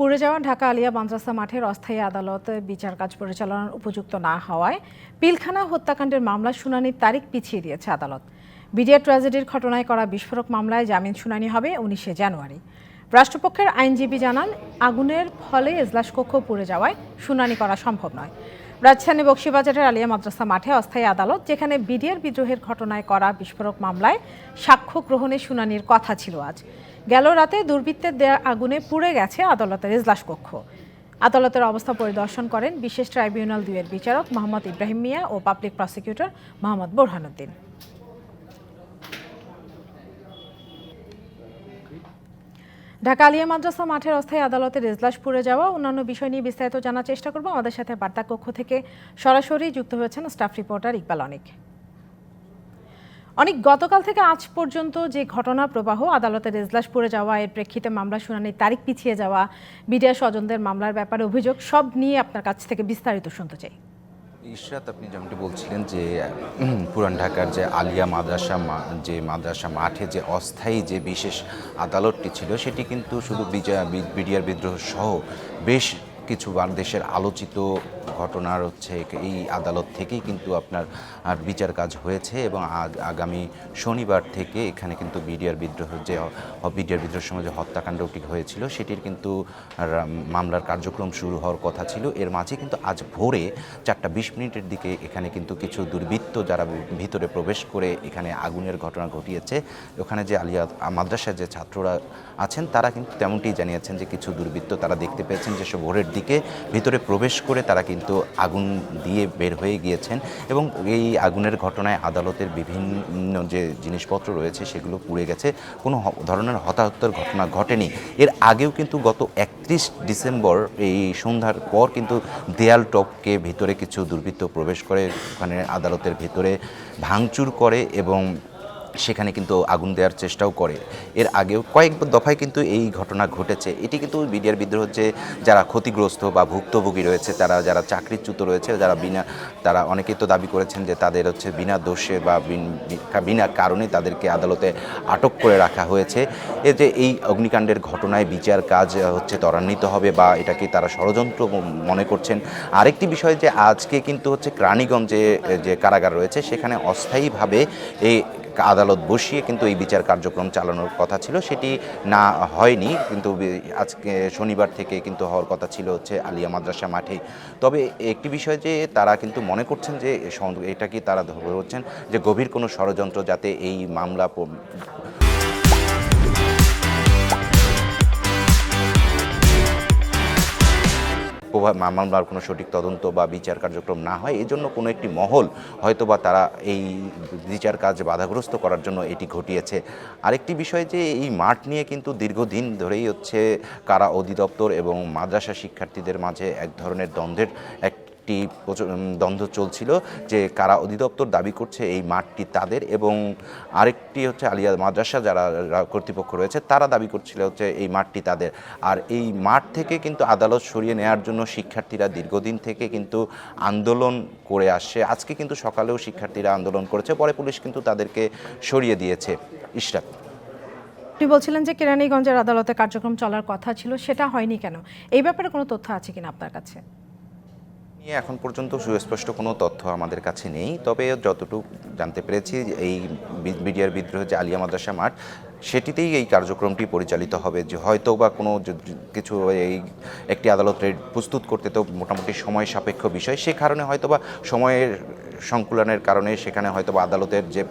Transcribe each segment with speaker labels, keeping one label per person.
Speaker 1: পুড়ে যাওয়া ঢাকা আলিয়া মাদ্রাসা মাঠের অস্থায়ী আদালত বিচার কাজ পরিচালনার উপযুক্ত না হওয়ায় পিলখানা হত্যাকাণ্ডের মামলা শুনানির তারিখ পিছিয়ে দিয়েছে আদালত। বিডিআর ট্র্যাজেডির ঘটনায় করা বিস্ফোরক মামলায় জামিন শুনানি হবে উনিশে জানুয়ারি। রাষ্ট্রপক্ষের আইনজীবী জানান, আগুনের ফলে এজলাস কক্ষ পুড়ে যাওয়ায় শুনানি করা সম্ভব নয়। রাজধানী বক্সিবাজারের আলিয়া মাদ্রাসা মাঠে অস্থায়ী আদালত, যেখানে বিডিআর বিদ্রোহের ঘটনায় করা বিস্ফোরক মামলায় সাক্ষ্য গ্রহণের শুনানির কথা ছিল আজ। গেল রাতে দুর্বৃত্তের দেয়া আগুনে পুড়ে গেছে আদালতের এজলাস কক্ষ। আদালতের অবস্থা পরিদর্শন করেন বিশেষ ট্রাইব্যুনাল দুয়ের বিচারক মোহাম্মদ ইব্রাহিম মিয়া ও পাবলিক প্রসিকিউটর মোহাম্মদ বোরহানুদ্দিন। ঢাকা আলিয়া মাদ্রাসা মাঠের অস্থায়ী আদালতের এজলাস পুড়ে যাওয়া অন্যান্য বিষয় নিয়ে বিস্তারিত জানার চেষ্টা করব। আমাদের সাথে বার্তা কক্ষ থেকে সরাসরি যুক্ত হয়েছেন স্টাফ রিপোর্টার ইকবাল অনিক। অনেক গতকাল থেকে আজ পর্যন্ত যে ঘটনা প্রবাহ আদালতের এজলাস পড়ে যাওয়া, এর প্রেক্ষিতে মামলা শুনানির তারিখ পিছিয়ে যাওয়া বিডিআর স্বজনদের মামলার ব্যাপারে অভিযোগ, সব নিয়ে আপনার কাছ থেকে বিস্তারিত শুনতে চাই।
Speaker 2: ইশরাত আপনি যেমনটি বলছিলেন যে পুরান ঢাকার যে আলিয়া মাদ্রাসা যে মাদ্রাসা মাঠে যে অস্থায়ী যে বিশেষ আদালতটি ছিল, সেটি কিন্তু শুধু বিডিআর বিদ্রোহ সহ বেশ কিছু দেশের আলোচিত ঘটনার হচ্ছে এই আদালত থেকেই কিন্তু আপনার, আর বিচার কাজ হয়েছে এবং আগামী শনিবার থেকে এখানে কিন্তু বিডিআর বিদ্রোহ, যে বিডিআর বিদ্রোহের সময় যে হত্যাকাণ্ডটি হয়েছিল, সেটির কিন্তু মামলার কার্যক্রম শুরু হওয়ার কথা ছিল। এর মাঝে কিন্তু আজ ভোরে চারটা বিশ মিনিটের দিকে এখানে কিন্তু কিছু দুর্বৃত্ত যারা ভিতরে প্রবেশ করে এখানে আগুনের ঘটনা ঘটিয়েছে, ওখানে যে আলিয়া মাদ্রাসার যে ছাত্ররা আছেন, তারা কিন্তু তেমনটি জানিয়েছেন যে কিছু দুর্বৃত্ত তারা দেখতে পেয়েছেন যে ভোরের দিকে ভিতরে প্রবেশ করে তারা কিন্তু আগুন দিয়ে বের হয়ে গিয়েছেন এবং এই আগুনের ঘটনায় আদালতের বিভিন্ন যে জিনিসপত্র রয়েছে সেগুলো পুড়ে গেছে। কোনো ধরনের হতাহতের ঘটনা ঘটেনি। এর আগেও কিন্তু গত একত্রিশ ডিসেম্বর এই সন্ধ্যার পর কিন্তু দেয়াল টপকে ভিতরে কিছু দুর্বৃত্ত প্রবেশ করে, ওখানে আদালতের ভিতরে ভাঙচুর করে এবং সেখানে কিন্তু আগুন দেওয়ার চেষ্টাও করে। এর আগেও কয়েক দফায় কিন্তু এই ঘটনা ঘটেছে। এটি কিন্তু বিডিআর বিদ্রোহ যে যারা ক্ষতিগ্রস্ত বা ভুক্তভোগী রয়েছে, তারা যারা চাকরিচ্যুত রয়েছে, যারা বিনা, তারা অনেকে তো দাবি করেছেন যে তাদের হচ্ছে বিনা দোষে বা বিন- কারণে তাদেরকে আদালতে আটক করে রাখা হয়েছে। এ যে এই অগ্নিকাণ্ডের ঘটনায় বিচার কাজ হচ্ছে ত্বরান্বিত হবে বা এটাকে তারা ষড়যন্ত্র মনে করছেন। আরেকটি বিষয় যে আজকে কিন্তু হচ্ছে ক্রানীগঞ্জে যে কারাগার রয়েছে, সেখানে অস্থায়ীভাবে এই আদালত বসিয়ে কিন্তু এই বিচার কার্যক্রম চালানোর কথা ছিল, সেটি না হয়নি। কিন্তু আজকে শনিবার থেকে কিন্তু হওয়ার কথা ছিল হচ্ছে আলিয়া মাদ্রাসা মাঠে। তবে একটি বিষয় যে তারা কিন্তু মনে করছেন যে এটা কি তারা ধরে হচ্ছেন যে গভীর কোনো ষড়যন্ত্র যাতে এই মামলা মামলার কোনো সঠিক তদন্ত বা বিচার কার্যক্রম না হয়, এজন্য জন্য কোনো একটি মহল হয়তো বা তারা এই বিচার কাজ বাধাগ্রস্ত করার জন্য এটি ঘটিয়েছে। আরেকটি বিষয় যে এই মাঠ নিয়ে কিন্তু দীর্ঘদিন ধরেই হচ্ছে কারা অধিদপ্তর এবং মাদ্রাসা শিক্ষার্থীদের মাঝে এক ধরনের দ্বন্দ্বের একটি দ্বন্দ্ব চলছিল যে কারা অধিদপ্তর দাবি করছে এই মাঠটি তাদের এবং আরেকটি হচ্ছে আলিয়া মাদ্রাসা যারা কর্তৃপক্ষ রয়েছে তারা দাবি করছিল হচ্ছে এই মাঠটি তাদের। আর এই মাঠ থেকে কিন্তু আদালত সরিয়ে নেওয়ার জন্য শিক্ষার্থীরা দীর্ঘদিন থেকে কিন্তু আন্দোলন করে আসছে। আজকে কিন্তু সকালেও শিক্ষার্থীরা আন্দোলন করেছে, পরে পুলিশ কিন্তু তাদেরকে সরিয়ে দিয়েছে। ইশরাক
Speaker 1: আপনি বলছিলেন যে কেরানীগঞ্জের আদালতে কার্যক্রম চলার কথা ছিল, সেটা হয়নি কেন? এই ব্যাপারে কোনো তথ্য আছে কিনা আপনার কাছে?
Speaker 2: নিয়ে এখন পর্যন্ত সুস্পষ্ট কোনো তথ্য আমাদের কাছে নেই। তবে যতটুকু জানতে পেরেছি এই বিডিআর বিদ্রোহ যে আলিয়া মাদ্রাসা মাঠ, সেটিতেই এই কার্যক্রমটি পরিচালিত হবে। যে হয়তো বা কোনো কিছু এই একটি আদালত রেড প্রস্তুত করতে তো মোটামুটি সময় সাপেক্ষ বিষয়। সে কারণে হয়তো বা সময়ের সংকুলনের কারণে সেখানে হয়তো বা আদালতের যে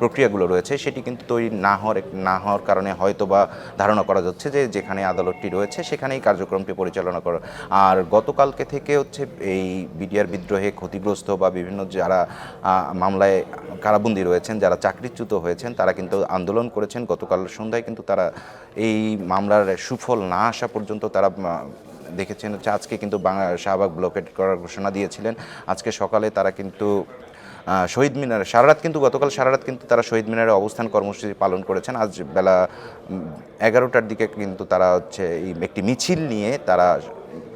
Speaker 2: প্রক্রিয়াগুলো রয়েছে, সেটি কিন্তু তৈরি না হওয়ার না হওয়ার কারণে হয়তো বা ধারণা করা যাচ্ছে যে যেখানে আদালতটি রয়েছে, সেখানেই কার্যক্রমটি পরিচালনা করা। আর গতকালকে থেকে হচ্ছে এই বিডিআর বিদ্রোহে ক্ষতিগ্রস্ত বা বিভিন্ন যারা মামলায় কারাবন্দী রয়েছেন, যারা চাকরিচ্যুত হয়েছেন, তারা কিন্তু আন্দোলন করেছেন। গতকাল সন্ধ্যায় কিন্তু তারা এই মামলার সুফল না আসা পর্যন্ত তারা দেখেছেন হচ্ছে আজকে কিন্তু বাংলা শাহবাগ ব্লকেট করার ঘোষণা দিয়েছিলেন। আজকে সকালে তারা কিন্তু শহীদ মিনার সারারাত কিন্তু, গতকাল সারারাত কিন্তু তারা শহীদ মিনারে অবস্থান কর্মসূচি পালন করেছেন। আজ বেলা এগারোটার দিকে কিন্তু তারা হচ্ছে এই একটি মিছিল নিয়ে তারা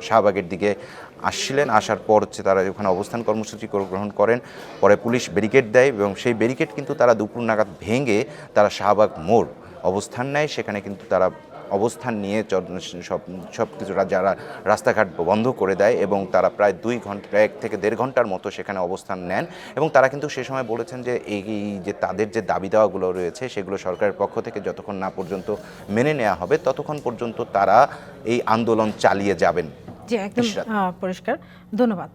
Speaker 2: শাহবাগের দিকে আসছিলেন। আসার পর হচ্ছে তারা ওখানে অবস্থান কর্মসূচি কর- গ্রহণ করেন। পরে পুলিশ ব্যারিকেড দেয় এবং সেই ব্যারিকেড কিন্তু তারা দুপুর নাগাদ ভেঙে তারা শাহবাগ মোড় অবস্থান নেয়। সেখানে কিন্তু তারা অবস্থান নিয়ে সব সব কিছু যারা রাস্তাঘাট বন্ধ করে দেয় এবং তারা প্রায় দুই ঘণ্টা এক থেকে দেড় ঘণ্টার মতো সেখানে অবস্থান নেন এবং তারা কিন্তু সে সময় বলেছেন যে এই এই যে তাদের যে দাবি দেওয়াগুলো রয়েছে সেগুলো সরকারের পক্ষ থেকে যতক্ষণ না পর্যন্ত মেনে নেওয়া হবে ততক্ষণ পর্যন্ত তারা এই আন্দোলন চালিয়ে যাবেন।
Speaker 1: জি একদম পরিষ্কার। ধন্যবাদ।